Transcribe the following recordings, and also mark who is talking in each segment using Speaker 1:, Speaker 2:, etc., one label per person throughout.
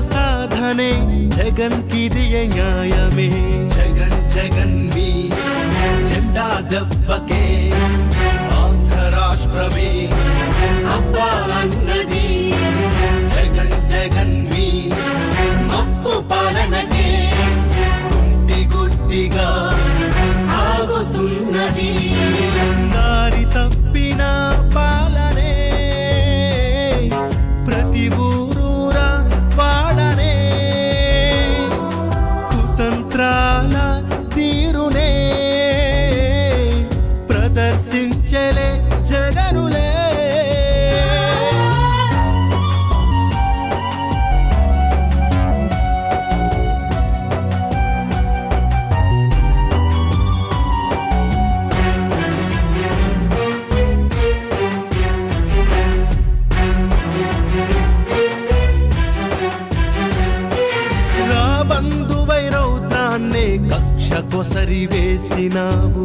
Speaker 1: సాధనే జగన్ కిదియ న్యాయమే.
Speaker 2: జగన్ జగన్ మీ జెండా దెబ్బకే ఆంధ్ర రాష్ట్రమే.
Speaker 1: కక్ష వేసినావు.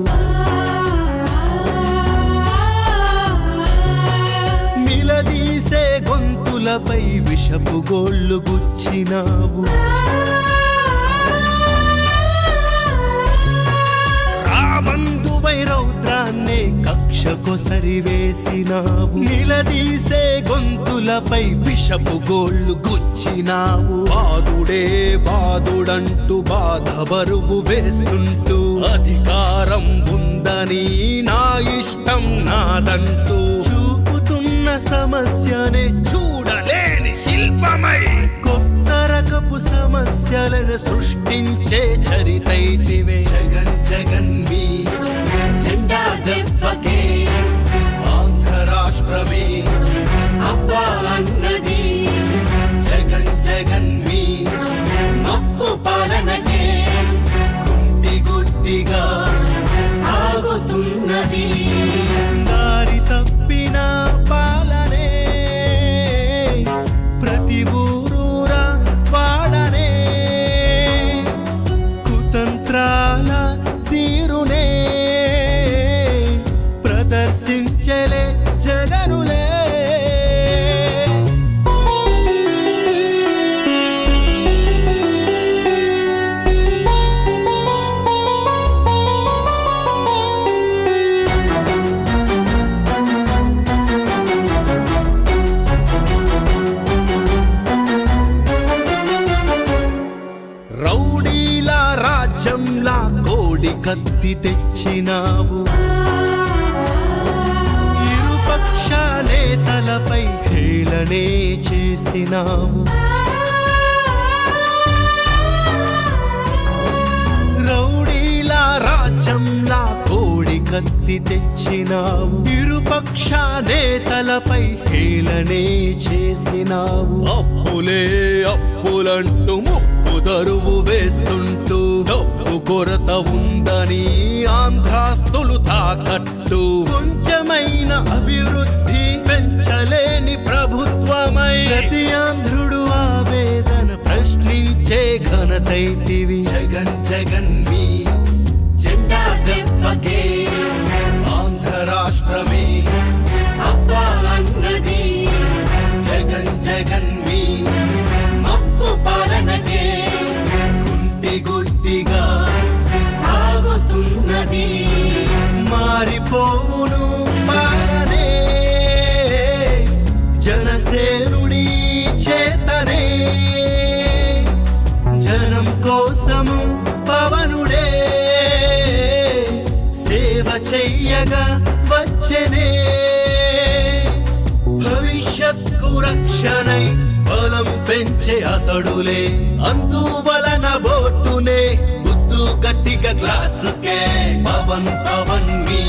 Speaker 1: నిలదీసే గొంతులపై విషపు గోళ్ళు గుచ్చినావు. రాబందువై రౌద్రాన్నే కక్ష గుచ్చినావు నిలదీసే గొంతులపై విషపు గోళ్ళు గుచ్చినావు. బాదుడే బాదుడంటూ బాధ బరువు వేస్తుంటూ. అధికారం ఉందని నా ఇష్టం నాదంటూ. చూపుతున్న సమస్యనే చూడలేని శిల్పమై. కొత్త రకపు సమస్యలను సృష్టించే చరితైతివే.
Speaker 2: జగన్ జగన్ మీ గుంటి సాగుతున్నది.
Speaker 1: కత్తి తెచ్చినావు. ఇరుపక్ష నేతలపై హేళనే చేసినావు. రౌడీలా రాజ్యంలా కోడి కత్తి తెచ్చినావు. ఇరుపక్ష నేతలపై హేళనే చేసినావు. అప్పులే అప్పులంటూ ముప్పు దరువు వేస్తుంటూ డబ్బు కొరత ఉందని ఆంధ్రాస్తులు తాకట్టు. కొంచెమైన అభివృద్ధి పెంచలేని ప్రభుత్వమై ప్రతి ఆంధ్రుడు ఆవేదన ప్రశ్నించే ఘనతైతివి.
Speaker 2: జగన్ జగన్ మీ జెండా దెబ్బకే.
Speaker 1: మారిపోవును పాలనే జనసేనుడి చేతనే. జనం కోసము పవనుడే. సేవ చెయ్యగా వచ్చనే. భవిష్యత్కు రక్షణై బలం పెంచే అతడులే. అందువలన బోటునే గుద్దు గట్టిగా గ్లాసుకే.
Speaker 2: పవన్ పవన్ మీ